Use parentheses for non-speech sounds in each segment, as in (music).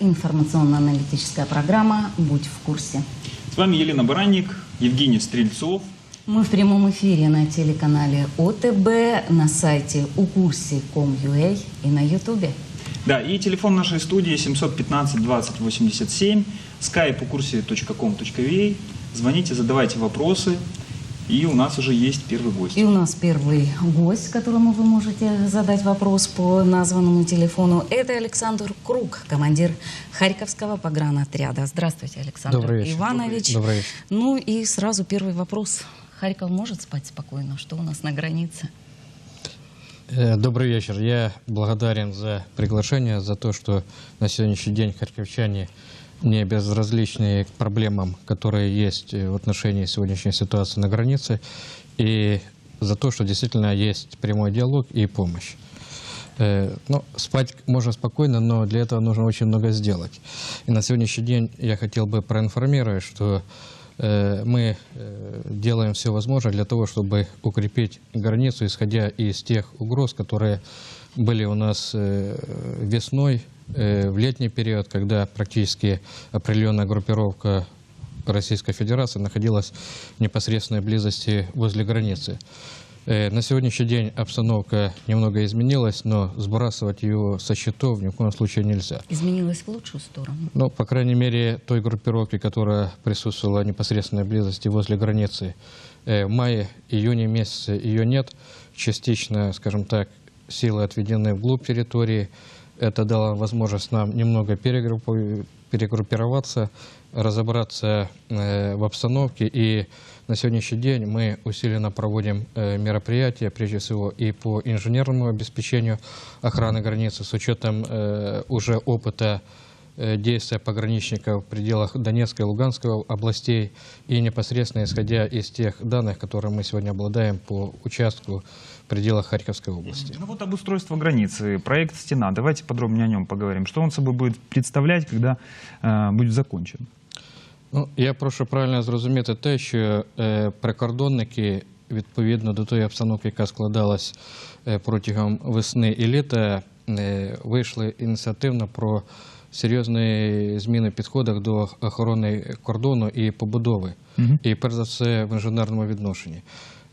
Информационно-аналитическая программа «Будь в курсе». С вами Елена Баранник, Евгений Стрельцов. Мы в прямом эфире на телеканале ОТБ, на сайте ukурси.com.ua и на Ютубе. Да, и телефон нашей студии 715 20 87, skype курсе.com.ua. Звоните, задавайте вопросы. И у нас уже есть первый гость. И у нас первый гость, которому вы можете задать вопрос по названному телефону. Это Александр Круг, командир Харьковского погранотряда. Здравствуйте, Александр Добрый вечер. Иванович. Добрый вечер. Ну и сразу первый вопрос. Харьков может спать спокойно? Что у нас на границе? Э, Добрый вечер. Я благодарен за приглашение, за то, что на сегодняшний день харьковчане не безразличны к проблемам, которые есть э, в отношении сегодняшней ситуации на границе, и за то, что действительно есть прямой диалог и помощь. Э, Ну, спать можно спокойно, но для этого нужно очень много сделать. И на сегодняшний день я хотел бы проинформировать, что э, мы делаем все возможное для того, чтобы укрепить границу, исходя из тех угроз, которые были у нас весной, в летний период, когда практически определенная группировка Российской Федерации находилась в непосредственной близости возле границы. Э, На сегодняшний день обстановка немного изменилась, но сбрасывать ее со счетов ни в коем случае нельзя. Изменилось в лучшую сторону? Ну, по крайней мере, той группировки, которая присутствовала в непосредственной близости возле границы, э, в мае, июне месяце ее нет. Частично, скажем так, силы отведены вглубь территории. Это дало возможность нам немного перегруппу- перегруппироваться, разобраться э, в обстановке. И на сегодняшний день мы усиленно проводим э, мероприятия, прежде всего и по инженерному обеспечению охраны границы с учетом э, уже опыта э, действия пограничников в пределах Донецкой и Луганской областей и непосредственно исходя из тех данных, которые мы сегодня обладаем по участку в пределах Харьковской области. Ну вот обустройство границы, проект «Стена». Давайте подробнее о нем поговорим. Что он собой будет представлять, когда э, будет закончен? Ну, я прошу правильно зрозуміти те, що е, прикордонники відповідно до тої обстановки, яка складалась е, протягом весни і літа, е, вийшли ініціативно про серйозні зміни в підходах до охорони кордону і побудови, і перш за все в інженерному відношенні.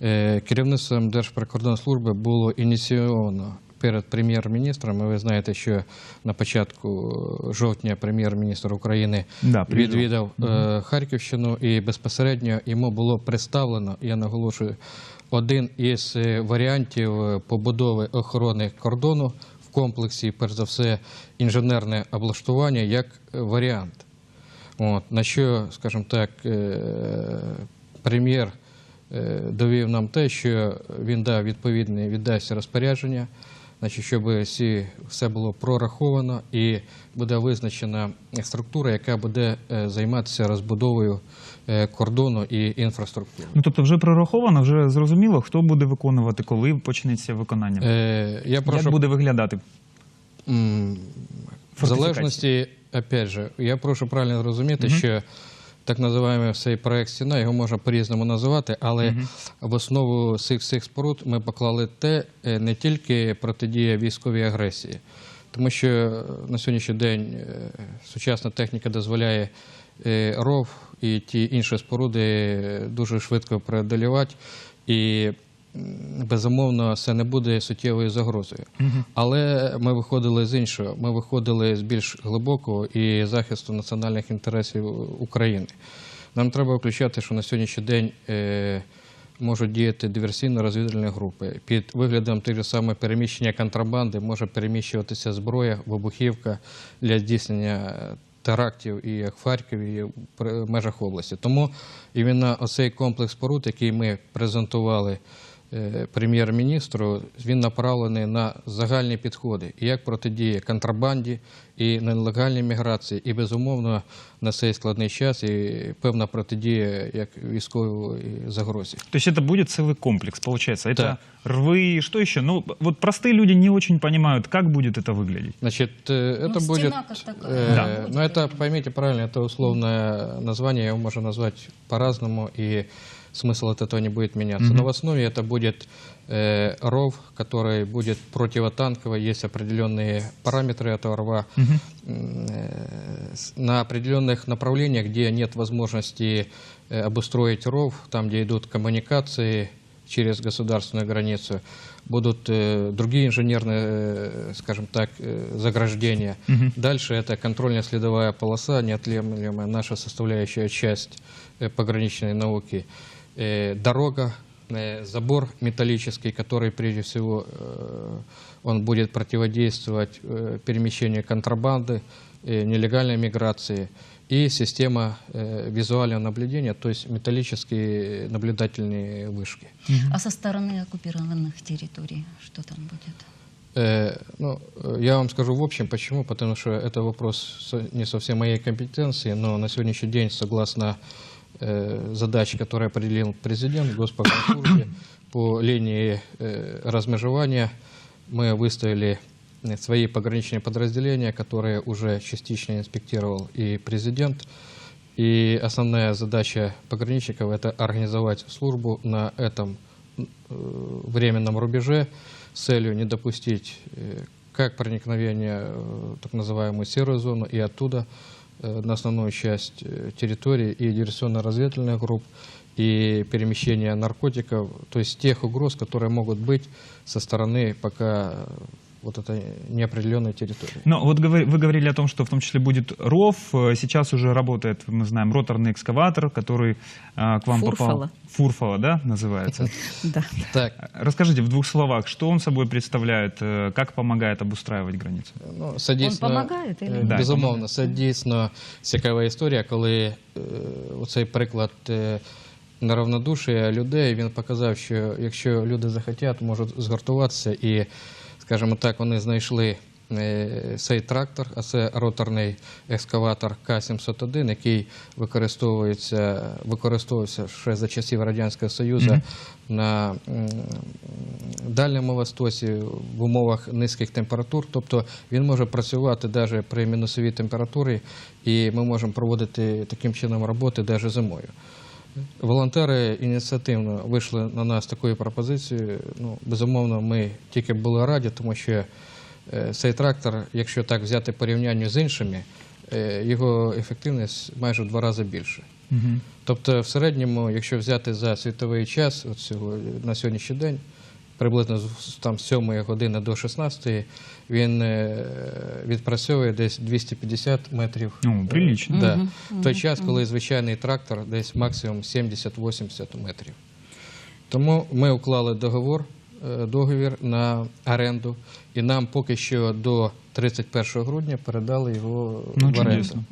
Е, Керівництвом Держприкордонслужби було ініційовано перед прем'єр-міністром. Ви знаєте, що на початку жовтня прем'єр-міністр України Да, відвідав е, Харківщину і безпосередньо йому було представлено, я наголошую, один із е, варіантів побудови охорони кордону комплексі, перш за все, інженерне облаштування як е, варіант. От, на що, скажімо так, е, прем'єр е, довів нам те, що він дав відповідне віддасть розпорядження, значить, щоб все було прораховано і буде визначена структура, яка буде займатися розбудовою кордону і інфраструктури. Ну тобто вже прораховано, вже зрозуміло, хто буде виконувати, коли почнеться виконання. Е, Я прошу Як буде виглядати? В залежності, опять же, я прошу правильно зрозуміти, що так називаємо цей проект стіна, його можна по-різному називати, але в основу цих всіх споруд ми поклали те е, не тільки протидія військовій агресії, тому що е, на сьогоднішній день е, сучасна техніка дозволяє е, ров і ті інші споруди е, дуже швидко преодолівати. І безумовно це не буде суттєвою загрозою. Але ми виходили з іншого. Ми виходили з більш глибокого і захисту національних інтересів України. Нам треба включати, що на сьогоднішній день е, можуть діяти диверсійно-розвідувальні групи. Під виглядом тих же саме переміщення контрабанди може переміщуватися зброя, вибухівка для здійснення терактів і в Харкові, і в межах області. Тому іменно оцей комплекс споруд, який ми презентували прем'єр-міністру, він направлений на загальні підходи, і як протидія контрабанді і нелегальній міграції, і безумовно на цей складний час і певна протидія як військової загрозі. То есть это будет целый комплекс, получается. Это Да. рвы, что еще? Ну, вот простые люди не очень понимают, как будет это выглядеть. Значит, э, это Ну, будет, стена как такая. э, Да. но это, поймите правильно, это условное название, его можно назвать по-разному, и смысл от этого не будет меняться. Но в основе это будет э, ров, который будет противотанковый, есть определенные параметры этого рва. М, э, На определенных направлениях, где нет возможности э, обустроить ров, там, где идут коммуникации через государственную границу, будут э, другие инженерные, э, скажем так, э, заграждения. Дальше это контрольно-следовая полоса, неотъемлемая наша составляющая часть э, пограничной науки. Э, дорога, э, забор металлический, который прежде всего э, он будет противодействовать э, перемещению контрабанды, э, нелегальной миграции и система э, визуального наблюдения, то есть металлические наблюдательные вышки. А со стороны оккупированных территорий что там будет? Э, ну, я вам скажу в общем, почему, потому что это вопрос со- не совсем моей компетенции, но на сегодняшний день, согласно э, задаче, которую определил президент Госпогранслужбе, по линии э, размежевания мы выставили э, свои пограничные подразделения, которые уже частично инспектировал и президент. И основная задача пограничников – это организовать службу на этом временном рубеже с целью не допустить как проникновения в так называемую серую зону и оттуда на основную часть э, территории и диверсионно-разведывательных групп, и перемещение наркотиков, то есть тех угроз, которые могут быть со стороны пока э, вот этой неопределенной территории. Но вот говори- вы говорили о том, что в том числе будет ров. Э, Сейчас уже работает, мы знаем, роторный экскаватор, который э, к вам попал. Фурфала. Фурфала, да, называется? (laughs) Да. Так, Расскажите в двух словах, что он собой представляет, э, как помогает обустраивать границу? Ну, садісно, Он помагає, чи ні? е, Да, безумовно, це дійсно цікава історія, коли е, оцей приклад е, неравнодушія людей, він показав, що якщо люди захотять, можуть згуртуватися і, скажімо так, вони знайшли е, цей трактор, а це роторний екскаватор К-701, який використовується, використовувався ще за часів Радянського Союзу на Дальньому Востоці в умовах низьких температур. Тобто він може працювати навіть при мінусовій температурі, і ми можемо проводити таким чином роботи навіть зимою. Волонтери ініціативно вийшли на нас такою пропозицією. Ну, безумовно, ми тільки були раді, тому що е, цей трактор, якщо так взяти порівняння з іншими, е, його ефективність майже в два рази більше. Тобто, в середньому, якщо взяти за світовий час, от на сьогоднішній день, приблизно з там, з 7 години до 16, він е, відпрацьовує десь 250 метрів. Ну, прилічно. Да. В той час, коли звичайний трактор десь максимум 70-80 метрів. Тому ми уклали договор, е, договір на оренду, і нам поки що до 31 грудня передали його Ну, в оренду.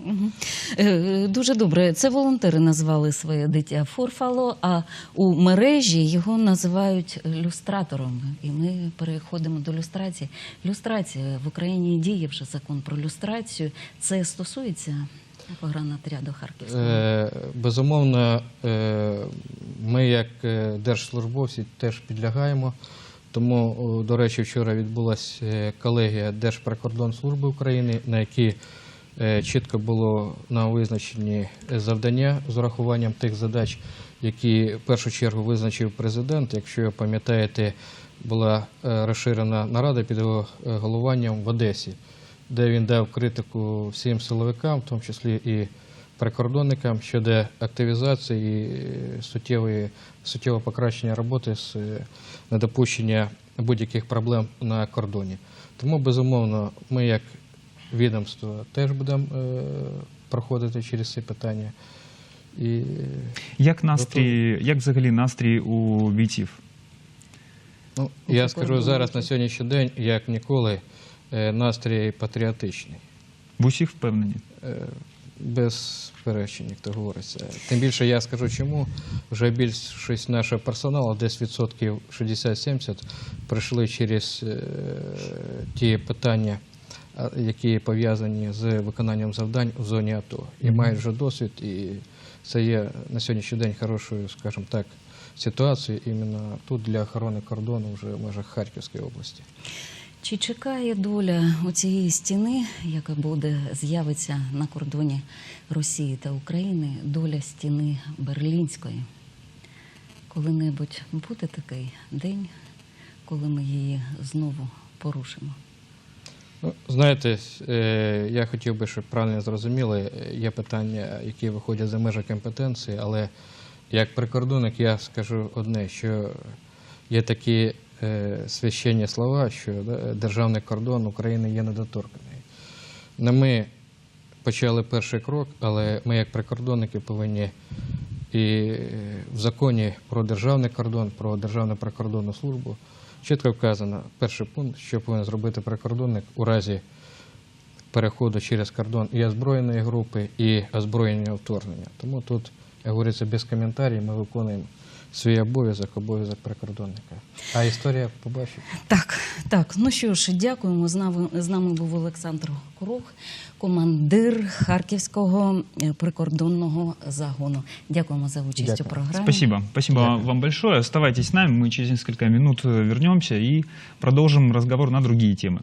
Е, Дуже добре. Це волонтери назвали своє дитя Форфало, а у мережі його називають люстратором. І ми переходимо до люстрації. Люстрація в Україні діє вже закон про люстрацію. Це стосується погранотряду Харківського. Е, Безумовно, е, ми, як е, держслужбовці, теж підлягаємо. Тому, до речі, вчора відбулася е, колегія Держприкордонслужби України, на якій е, чітко було нам визначені завдання з урахуванням тих задач, які в першу чергу визначив президент. Якщо пам'ятаєте, була е, розширена нарада під його головуванням в Одесі де він дав критику всім силовикам, в тому числі і прикордонникам щодо активізації і суттєвої, суттєвого покращення роботи з е, недопущення будь-яких проблем на кордоні. Тому, безумовно, ми як відомство теж будемо е, проходити через ці питання. І е, Як настрій, як взагалі настрій у бійців? ну, я скажу зараз на сьогоднішній день, як ніколи, настрій патріотичний. В усіх впевнені? Без перечень, як то говориться. Тим більше я скажу чому. Вже більшість нашого персоналу, десь відсотків 60-70, пройшли через е, ті питання, які пов'язані з виконанням завдань в зоні АТО. І мають вже досвід, і це є на сьогоднішній день хорошою, скажімо так, ситуацією іменно тут для охорони кордону вже в межах Харківської області. Чи чекає доля оцієї стіни, яка буде з'явиться на кордоні Росії та України, доля стіни Берлінської? коли-небудь буде такий день, коли ми її знову порушимо? Ну, знаєте, е, я хотів би, щоб правильно зрозуміли, е, є питання, які виходять за межі компетенції, але як прикордонник я скажу одне, що є такі священні слова, що державний кордон України є недоторканий. Не ми почали перший крок, але ми, як прикордонники, повинні і е, в законі про державний кордон, про державну прикордонну службу чітко вказано перший пункт, що повинен зробити прикордонник у разі переходу через кордон і озброєної групи, і озброєння вторгнення. Тому тут, як говориться, без коментарів ми виконуємо свій обов'язок, обов'язок прикордонника. А історія побачить. Так, так. Ну що ж, дякуємо. З нами, з нами був Олександр Круг, командир Харківського е, прикордонного загону. Дякуємо за участь Дякую. у програмі. Спасибо. Спасибо Дякую. вам большое. Оставайтесь с нами. Мы через несколько минут э, вернемся и продолжим разговор на другие темы.